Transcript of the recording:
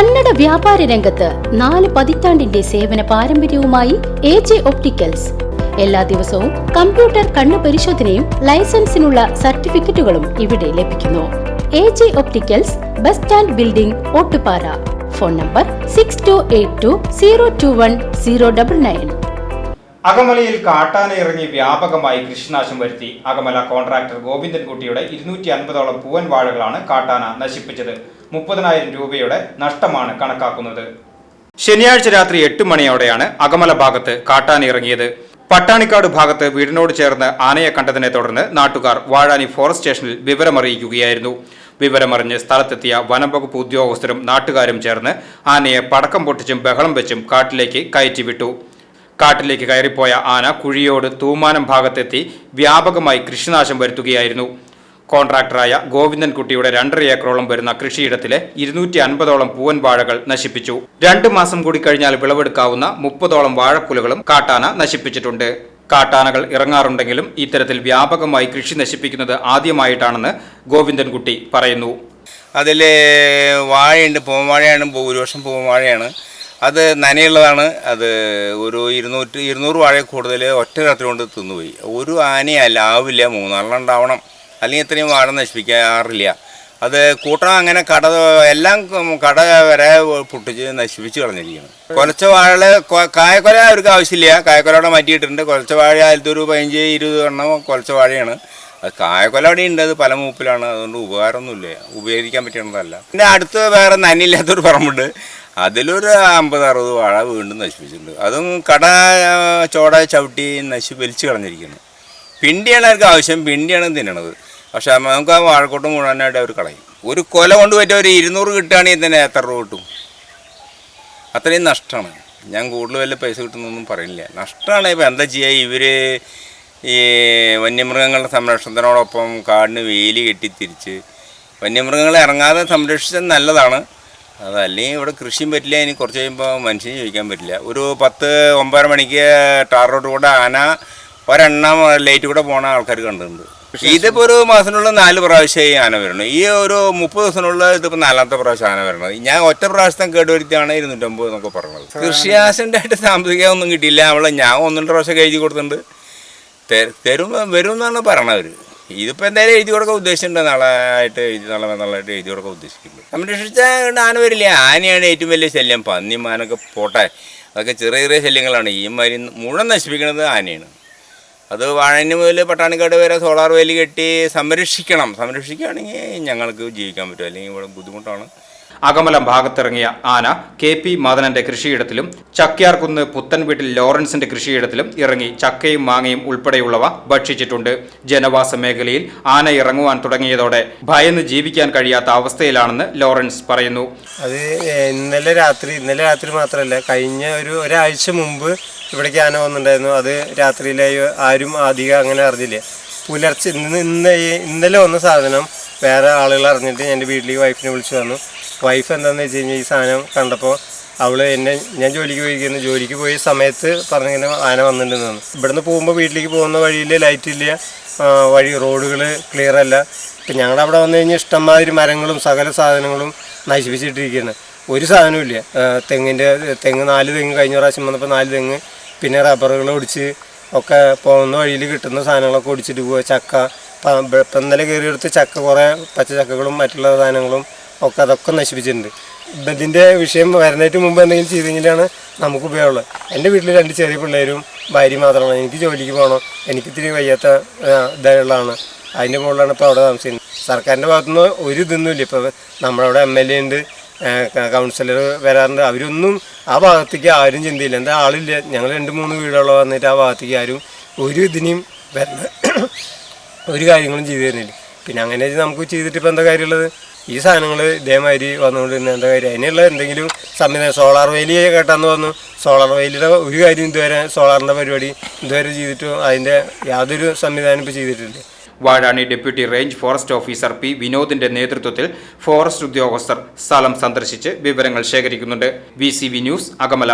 കന്നഡ വ്യാപാര രംഗത്ത് നാല് പതിറ്റാണ്ടിന്റെ സേവന പാരമ്പര്യവുമായി എ ജെ ഒപ്റ്റിക്കൽസ്. എല്ലാ ദിവസവും കമ്പ്യൂട്ടർ കണ്ണു പരിശോധനയും ലൈസൻസിനുള്ള സർട്ടിഫിക്കറ്റുകളും ഇവിടെ ലഭിക്കുന്നു. A J opticals bus stand building Ottupara. Phone number six two eight two zero two one zero double nine അകമലയിൽ കാട്ടാന ഇറങ്ങി വ്യാപകമായി കൃഷിനാശം വരുത്തി അകമല കോൺട്രാക്ടർ ഗോവിന്ദൻകുട്ടിയുടെ ഇരുന്നൂറ്റി അൻപതോളം പൂവൻ വാഴകളാണ് കാട്ടാന നശിപ്പിച്ചത്. മുപ്പതിനായിരം രൂപയുടെ നഷ്ടമാണ് കണക്കാക്കുന്നത്. ശനിയാഴ്ച രാത്രി എട്ട് മണിയോടെയാണ് അകമല ഭാഗത്ത് കാട്ടാനിറങ്ങിയത് പട്ടാണിക്കാട് ഭാഗത്ത് വീടിനോട് ചേർന്ന് ആനയെ കണ്ടതിനെ തുടർന്ന് നാട്ടുകാർ വാഴാനി ഫോറസ്റ്റ് സ്റ്റേഷനിൽ വിവരമറിയിക്കുകയായിരുന്നു. വിവരമറിഞ്ഞ് സ്ഥലത്തെത്തിയ വനംവകുപ്പ് ഉദ്യോഗസ്ഥരും നാട്ടുകാരും ചേർന്ന് ആനയെ പടക്കം പൊട്ടിച്ചും ബഹളം വെച്ചും കാട്ടിലേക്ക് കയറ്റിവിട്ടു. കാട്ടിലേക്ക് കയറിപ്പോയ ആന കുഴിയോട് തൂമാനം ഭാഗത്തെത്തി വ്യാപകമായി കൃഷിനാശം വരുത്തുകയായിരുന്നു. കോൺട്രാക്ടറായ ഗോവിന്ദൻകുട്ടിയുടെ രണ്ടര ഏക്കറോളം വരുന്ന കൃഷിയിടത്തിലെ ഇരുന്നൂറ്റി അൻപതോളം പൂവൻ വാഴകൾ നശിപ്പിച്ചു. രണ്ട് മാസം കൂടി കഴിഞ്ഞാൽ വിളവെടുക്കാവുന്ന മുപ്പതോളം വാഴക്കുലകളും കാട്ടാന നശിപ്പിച്ചിട്ടുണ്ട്. കാട്ടാനകൾ ഇറങ്ങാറുണ്ടെങ്കിലും ഇത്തരത്തിൽ വ്യാപകമായി കൃഷി നശിപ്പിക്കുന്നത് ആദ്യമായിട്ടാണെന്ന് ഗോവിന്ദൻകുട്ടി പറയുന്നു. അതിൽ വാഴയുണ്ട് പൂവാഴയാണ് ഭൂരിപക്ഷം പൂവാഴയാണ് അത് നനയുള്ളതാണ്. അത് ഒരു ഇരുന്നൂറ്റി ഇരുന്നൂറ് വാഴ കൂടുതൽ ഒറ്റ രാത്രി കൊണ്ട് തിന്നുപോയി. ഒരു ആനയല്ല ആവില്ല മൂന്നാലെണ്ണം ഉണ്ടാവണം. അല്ലെങ്കിൽ ഇത്രയും വാഴ നശിപ്പിക്കാറില്ല. അത് കൂട്ടം അങ്ങനെ കട എല്ലാം കട വരെ പൊട്ടിച്ച് നശിപ്പിച്ച് കളഞ്ഞിരിക്കുകയാണ് കുലച്ച വാഴ കായക്കൊല അവർക്ക് ആവശ്യമില്ല. കായക്കൊല അവിടെ മാറ്റിയിട്ടുണ്ട്. കുലച്ച വാഴ അതിലത്തൊരു പതിനഞ്ച് ഇരുപത് എണ്ണം കുലച്ച വാഴയാണ്. അത് കായക്കൊല അവിടെ ഉണ്ട്. അത് പല മൂപ്പിലാണ്. അതുകൊണ്ട് ഉപകാരമൊന്നുമില്ല. ഉപയോഗിക്കാൻ പറ്റുന്നതല്ല പിന്നെ അടുത്ത് വേറെ നനില്ലാത്തൊരു പറമ്പുണ്ട്. അതിലൊരു അമ്പത് അറുപത് വാഴ വീണ്ടും നശിപ്പിച്ചിട്ടുണ്ട്. അതും കട ചോട ചവിട്ടി നശി വലിച്ചു കളഞ്ഞിരിക്കുന്നു. പിണ്ടിയാണ് അവർക്ക് ആവശ്യം. പിണ്ടിയാണ് തിന്നണത്. പക്ഷെ നമുക്ക് ആ വാഴക്കോട്ട് മുഴുവനായിട്ട് അവർ കളയും. ഒരു കൊല കൊണ്ട് പറ്റിയ ഒരു ഇരുന്നൂറ് കിട്ടുകയാണെങ്കിൽ തന്നെ എത്ര രൂപ കിട്ടും? അത്രയും നഷ്ടമാണ്. ഞാൻ കൂടുതൽ വല്ല പൈസ കിട്ടുന്നൊന്നും പറയുന്നില്ല നഷ്ടമാണ്. ഇപ്പം എന്താ ചെയ്യുക ഇവർ ഈ വന്യമൃഗങ്ങളുടെ സംരക്ഷണത്തിനോടൊപ്പം കാടിന് വേലി കെട്ടി തിരിച്ച് വന്യമൃഗങ്ങളെ ഇറങ്ങാതെ സംരക്ഷിച്ചത് നല്ലതാണ്. അതല്ലെങ്കിൽ ഇവിടെ കൃഷിയും പറ്റില്ല. ഇനി കുറച്ച് കഴിയുമ്പോൾ മനുഷ്യന് ജീവിക്കാൻ പറ്റില്ല. ഒരു പത്ത് ഒമ്പതര മണിക്ക് ടാർ റോഡ് കൂടെ ആന ഒരെണ്ണം ലൈറ്റ് കൂടെ പോണ ആൾക്കാർ കണ്ടിട്ടുണ്ട്. ഇതിപ്പോൾ ഒരു മാസത്തിനുള്ള നാല് പ്രാവശ്യമായി ആന വരണം. ഈ ഒരു മുപ്പത് ദിവസത്തിനുള്ള ഇതിപ്പോ നാലാമത്തെ പ്രാവശ്യം ആന വരണത് ഞാൻ ഒറ്റ പ്രാവശ്യം കേടുവരുത്തിയാണ് ഇരുന്നൂറ്റമ്പത് എന്നൊക്കെ പറഞ്ഞത്. കൃഷി ആശന്റെയായിട്ട് സാമ്പത്തികം ഒന്നും കിട്ടിയില്ല. അവളെ ഞാൻ ഒന്നും പ്രാവശ്യം എഴുതി കൊടുത്തിട്ടുണ്ട്. തരും വരും എന്നാണ് പറഞ്ഞവര്. ഇതിപ്പോ ഇതിപ്പോൾ എന്തായാലും എഴുതി കൊടുക്കാൻ ഉദ്ദേശിച്ചിട്ടുണ്ട്. നാളെ ആയിട്ട് എഴുതി നാളെ നാളായിട്ട് എഴുതി കൊടുക്കാൻ ഉദ്ദേശിക്കുന്നുണ്ട് സംരക്ഷിച്ചാൽ ആന വരില്ല. ആനയാണ് ഏറ്റവും വലിയ ശല്യം. പന്നി മാനൊക്കെ പോട്ടെ. അതൊക്കെ ചെറിയ ചെറിയ ശല്യങ്ങളാണ്. ഈ മരുന്ന് മുഴുവൻ നശിപ്പിക്കുന്നത് ആനയാണ്. അത് വാഴന് മുതൽ പട്ടാണിക്കാട് വരെ സോളാർ വേലി കെട്ടി സംരക്ഷിക്കണം. സംരക്ഷിക്കുകയാണെങ്കിൽ ഞങ്ങൾക്ക് ജീവിക്കാൻ പറ്റും. അല്ലെങ്കിൽ ഇവിടെ ബുദ്ധിമുട്ടാണ്. അകമലം ഭാഗത്തിറങ്ങിയ ആന കെ പി മദനന്റെ കൃഷിയിടത്തിലും ചക്യാർകുന്ന് പുത്തൻവീട്ടിൽ ലോറൻസിന്റെ കൃഷിയിടത്തിലും ഇറങ്ങി ചക്കയും മാങ്ങയും ഉൾപ്പെടെയുള്ളവ ഭക്ഷിച്ചിട്ടുണ്ട്. ജനവാസ മേഖലയിൽ ആന ഇറങ്ങുവാൻ തുടങ്ങിയതോടെ ഭയന്ന് ജീവിക്കാൻ കഴിയാത്ത അവസ്ഥയിലാണെന്ന് ലോറൻസ് പറയുന്നു. അത് ഇന്നലെ രാത്രി ഇന്നലെ രാത്രി മാത്രമല്ല കഴിഞ്ഞ ഒരു ഒരാഴ്ച മുമ്പ് ഇവിടേക്ക് ആന വന്നിട്ടുണ്ടായിരുന്നു. അത് രാത്രിയിലായി ആരും അധികം അങ്ങനെ അറിഞ്ഞില്ല. പുലർച്ചെ ഇന്ന് ഇന്ന് ഇന്നലെ വന്ന സാധനം വേറെ ആളുകൾ അറിഞ്ഞിട്ട് എന്റെ വീട്ടിലേക്ക് വൈഫിനെ വിളിച്ചു വന്നു വൈഫ് എന്താണെന്ന് വെച്ച് കഴിഞ്ഞാൽ ഈ സാധനം കണ്ടപ്പോൾ അവൾ എന്നെ ഞാൻ ജോലിക്ക് പോയിരിക്കുന്നു. ജോലിക്ക് പോയ സമയത്ത് പറഞ്ഞിങ്ങനെ ആന വന്നിട്ടുണ്ടെന്ന് ഇവിടുന്ന് പോകുമ്പോൾ വീട്ടിലേക്ക് പോകുന്ന വഴിയിൽ ലൈറ്റ് ഇല്ല. വഴി റോഡുകൾ ക്ലിയർ അല്ല. ഇപ്പം ഞങ്ങളുടെ അവിടെ വന്നു കഴിഞ്ഞാൽ ഇഷ്ടംമാതിരി മരങ്ങളും സകല സാധനങ്ങളും നശിപ്പിച്ചിട്ടിരിക്കുകയാണ് ഒരു സാധനവും ഇല്ല. തെങ്ങിന്റെ തെങ്ങ് നാല് തെങ്ങ് കഴിഞ്ഞ പ്രാവശ്യം വന്നപ്പോൾ നാല് തെങ്ങ് പിന്നെ റബ്ബറുകൾ ഒടിച്ച് ഒക്കെ പോകുന്ന വഴിയിൽ കിട്ടുന്ന സാധനങ്ങളൊക്കെ ഒടിച്ചിട്ട് പോവുക. ചക്ക ഇപ്പം ഇന്നലെ കയറിയെടുത്ത് ചക്ക കുറേ പച്ചച്ചക്കകളും മറ്റുള്ള സാധനങ്ങളും ഒക്കെ അതൊക്കെ നശിപ്പിച്ചിട്ടുണ്ട്. ഇതിന്റെ വിഷയം വരുന്നതിന് മുമ്പ് എന്തെങ്കിലും ചെയ്ത് നമുക്ക് ഉപയോഗമുള്ളത്. എന്റെ വീട്ടിൽ രണ്ട് ചെറിയ പിള്ളേരും ഭാര്യ മാത്രമാണ്. എനിക്ക് ജോലിക്ക് പോകണം. എനിക്ക് ഇത്തിരി വയ്യാത്ത ഇതായുള്ളതാണ്. അതിന്റെ മുകളിലാണ് ഇപ്പോൾ അവിടെ താമസിക്കുന്നത്. സർക്കാരിന്റെ ഭാഗത്തുനിന്ന് ഒരു ഇതൊന്നുമില്ല. ഇപ്പോൾ നമ്മളവിടെ എം എൽ എ ഉണ്ട്. കൗൺസിലർ വരാറുണ്ട്. അവരൊന്നും ആ ഭാഗത്തേക്ക് ആരും ചിന്തയില്ല. എന്താ ആളില്ല. ഞങ്ങൾ രണ്ട് മൂന്ന് വീടുകളോ വന്നിട്ട് ആ ഭാഗത്തേക്ക് ആരും ഒരു ഇതിനെയും വരുന്ന ഒരു കാര്യങ്ങളും ചെയ്തു തരുന്നില്ല. പിന്നെ അങ്ങനെ നമുക്ക് ചെയ്തിട്ട് ഇപ്പം എന്താ കാര്യമുള്ളത്? ഈ സാധനങ്ങൾ ഇതേമാതിരി വന്നുകൊണ്ട് തന്നെ എന്താ കാര്യം? അതിനുള്ള എന്തെങ്കിലും സംവിധാനം സോളാർ വേലി കേട്ടാന്ന് വന്നു സോളാർ വേലിയുടെ ഒരു കാര്യം ഇതുവരെ സോളാറിന്റെ പരിപാടി ഇതുവരെ ചെയ്തിട്ടും അതിന്റെ യാതൊരു സംവിധാനം ഇപ്പോൾ ചെയ്തിട്ടില്ല. Vazhani deputy range forest officer P വിനോദിന്റെ നേതൃത്വത്തിൽ ഫോറസ്റ്റ് ഉദ്യോഗസ്ഥർ സ്ഥലം സന്ദർശിച്ച് വിവരങ്ങൾ ശേഖരിക്കുന്നുണ്ട്. V news Akamala.